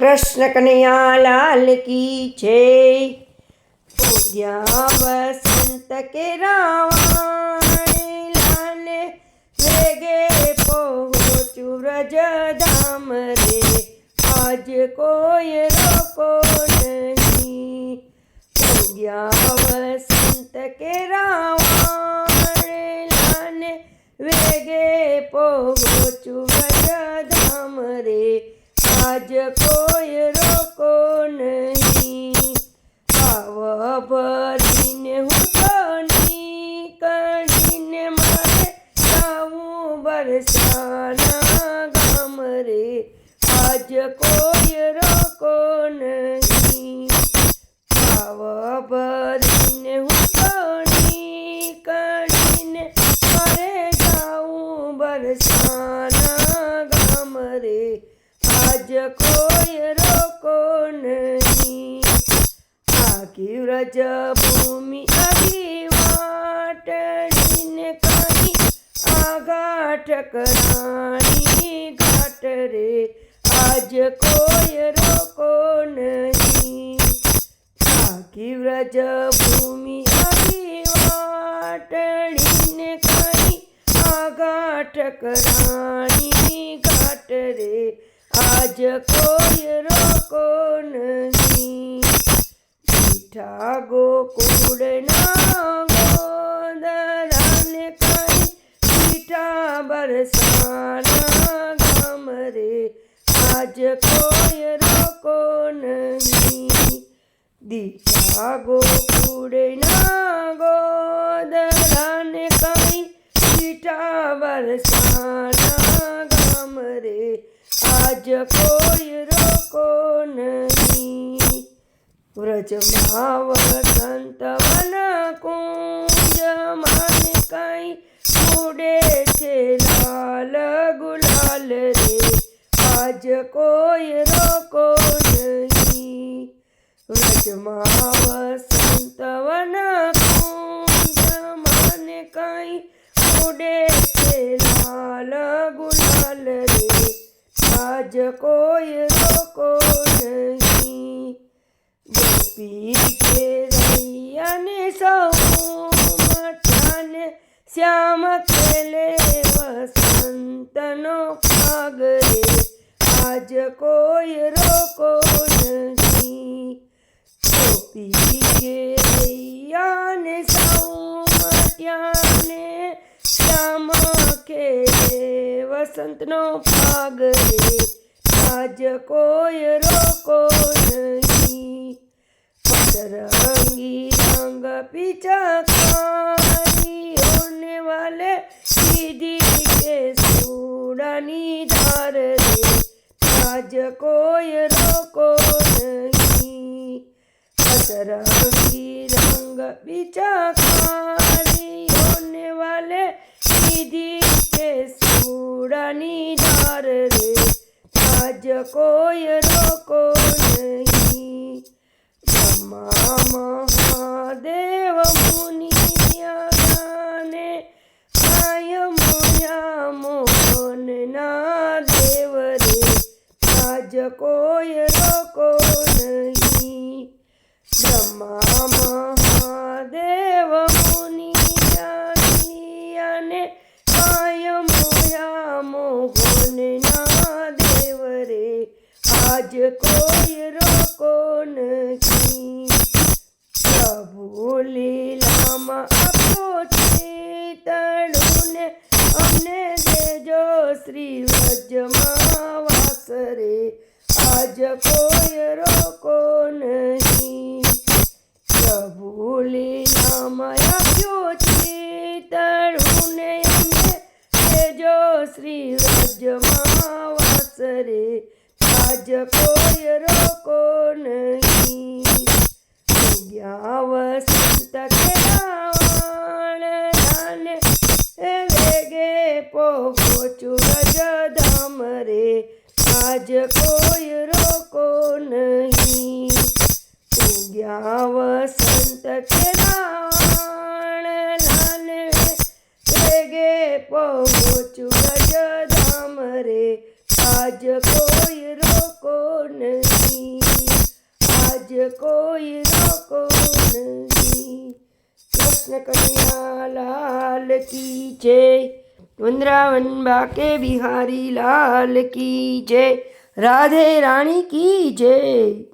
કૃષ્ણ કનૈયા લાલ કી છે પૂજ્યા વસંત કે રાવણ લાલે વેગે પહોંચું વ્રજ ધામ રે આજ કોઈ રોકો નહીં પૂજ્યા વસંત કે રાવણ લાલે વેગે પહોંચું કોઈ રોકો નહીં આવ ભરીને હું તો નીકળીને મારે જાવું બરસાના ગામ રે આજ કોઈ રોકો નહીં આવ ભરીને હું કોઈ રોકો નહીં. આખી વ્રજ ભૂમિ આવી વાટડીને કઈ આઘાટ કરાણી ઘાટ રે, આજ કોઈ રોકો નહીં. આખી વ્રજ ભૂમિ આવી વાટડીને કઈ આઘાટ કરાણી આજ કોઈ રોકો નહીં. મીઠા ગોકુળના ગોદરાને કઈ મીઠા બરસાના ગામ રે આજ કોઈ રોકો નહીં. દીઠા ગોકુળના ગોદરાને કઈ મીઠા બરસાના કોઈ રોકો નહીં વ્રજમાં વસંત વન કુંજ માને કઈ ઉડે છે લાલ ગુલાલ રે આજ કોઈ રોકો નહીં વ્રજમાં વસંત વન કુંજ માને કઈ ઉડે છે લાલ ગુલાલ રે આજ કોઈ રોકો નહીં ગોપી કે રૈયાને સૌ મઠાને શ્યામ ખેલે વસંતનો ભાગ રે આજ કોઈ રોકો નહીં ગોપી કે રૈયાને સૌ મઠ્યાને શ્યામ ખેલે વસંતનો ભાગ રે આજ કોઈ રોકો નહીં પતરંગી રંગ પિચકારી હોને વાલે સીધી કે સુડાની ધાર રે આજ કોઈ રોકો નહીં પતરંગી રંગ પિચકારી હોને વાલે સીધી કે સુડાની ધાર રે આજ કોઈ રોકો નહીં બ્રહ્મા મહાદેવ મુનિયા ગાને કાય મોયા મોહન ના દેવ રે આજ કોઈ રોકો નહીં બ્રહ્મા આજ કોઈ રોકો નહીં પ્રભુ લીલામાં આપો ચેતણુને અમને દેજો શ્રી વજમાં વાસરે. આજ કોઈ રોકો નહીં પ્રભુ લીલામાં આપ્યો ચેતણુને અમને દેજો શ્રી વજમાં વાસ રે આજ કોઈ રોકો નહીં ગયા વસંત ખેરાવણ ધાને એ વેગે પહોંચું રજ ધામ રે આજ કોઈ રોકો નહીં ગયા વસંત ખેરાવણ લાને વેગે પહોંચું રજ ધામ રે આજ કોઈ कोई रोको नहीं। कृष्ण कन्या लाल की जय। वृंदावन बाके बिहारी लाल की जय। राधे रानी की जय।